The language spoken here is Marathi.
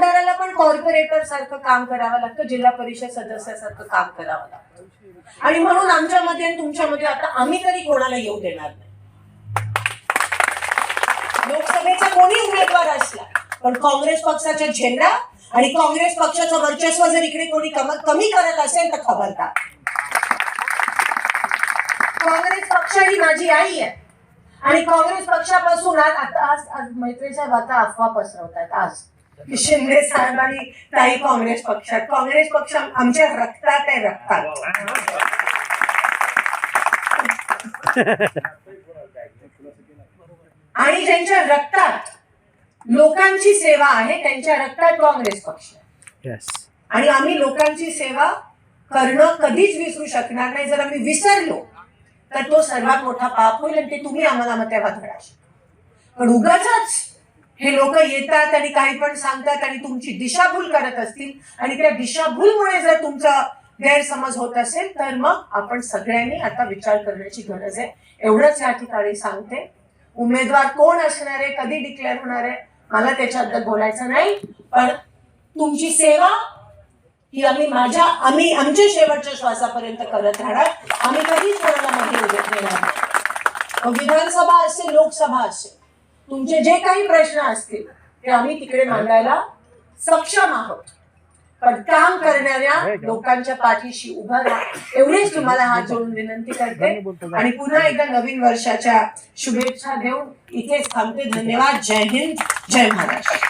आमदाराला पण कॉर्पोरेटर सारखं काम करावं लागतं जिल्हा परिषद सदस्यासारखं काम करावं लागतं. आणि म्हणून आमच्यामध्ये आणि तुमच्यामध्ये आता आम्ही तरी कोणाला येऊ देणार नाही. लोकसभेचा कोणी उमेदवार असला पण काँग्रेस पक्षाचा झेंडा आणि काँग्रेस पक्षाचं वर्चस्व जर इकडे कोणी कमी करत असेल तर खबरदार. काँग्रेस पक्ष ही माझी आई आहे. आणि काँग्रेस पक्षापासून आज आता आज आज आता अफवा पसरवतात आज. की शिंदे साहेब आणि ताई काँग्रेस पक्षात काँग्रेस पक्ष आमच्या रक्तात आहे रक्तात. आणि ज्यांच्या रक्तात लोकांची सेवा आहे त्यांच्या रक्तात काँग्रेस पक्ष आणि आम्ही लोकांची सेवा करणं कधीच विसरू शकणार नाही. जर आम्ही विसरलो तर तो सर्वात मोठा पाप होईल आणि ते तुम्ही आम्हाला मग तेव्हा धडाल पण उगाच हे लोक येतात आणि काही पण सांगतात आणि तुमची दिशाभूल करत असतील आणि त्या दिशाभूलमुळे जर तुमचा गैरसमज होत असेल तर मग आपण सगळ्यांनी आता विचार करण्याची गरज आहे. एवढंच या ठिकाणी सांगते. उमेदवार कोण असणार आहे कधी डिक्लेअर होणार आहे मला त्याच्याबद्दल बोलायचं नाही पण तुमची सेवा ही आम्ही माझ्या आम्ही आमच्या शेवटच्या श्वासापर्यंत करत राहणार. आम्ही कधीच कोणाला मध्ये उभे ठेवणार नाही. विधानसभा असेल लोकसभा असेल. तुमचे जे काही प्रश्न असतील ते आम्ही तिकडे मांडायला सक्षम आहोत. पण काम करणाऱ्या लोकांच्या पाठीशी उभं राहा. एवढीच तुम्हाला हात जोडून विनंती करते. आणि पुन्हा एकदा नवीन वर्षाच्या शुभेच्छा देऊन इथेच थांबते. धन्यवाद. जय हिंद. जय महाराष्ट्र.